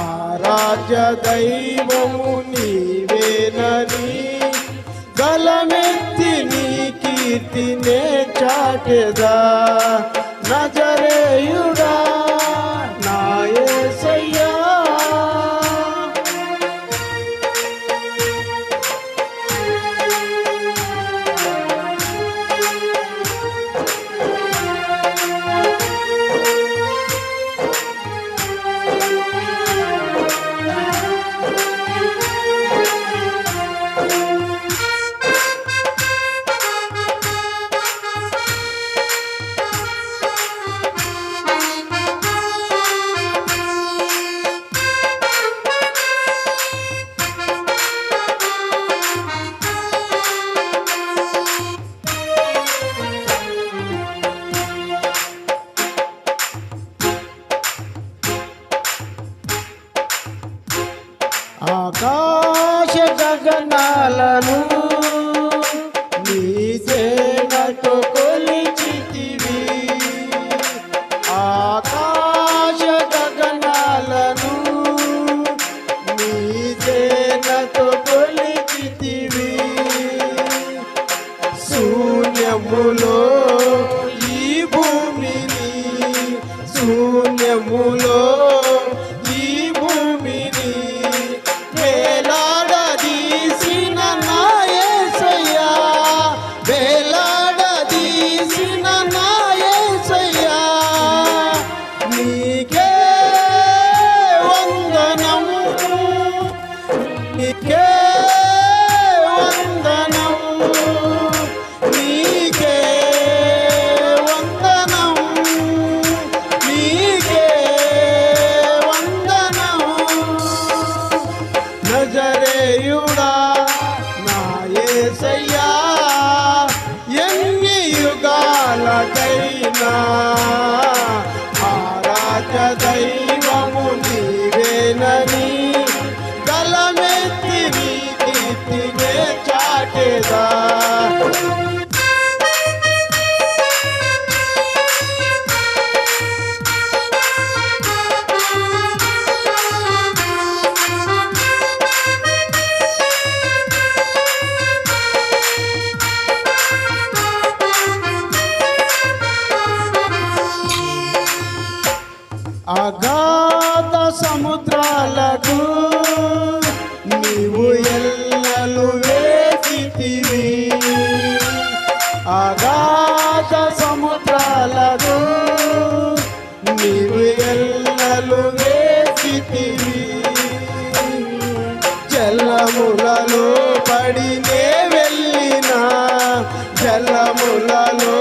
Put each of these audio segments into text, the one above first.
ఆరాధ్య దైవము నీవేనని గలమెత్తి నీ కీర్తినే చాటెదా నజరేయుడా ఆకాశ గగనాలను నీ సేనతో నీకే వందనము నీకే కీర్తినే చాటేదా? అగాధ సముద్రాలకు నీవు ఎల్లలు అగాధ సముద్రాలకు నీవు ఎల్లలు వేసితివి జలములలో పడినే వెళ్ళిన జలములలో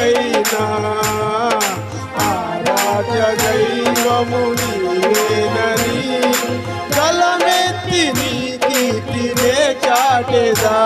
దైవమైనా ఆరాధ్య దైవము నీవేనని కలమెత్తి నీ కీర్తినే చాటెదా.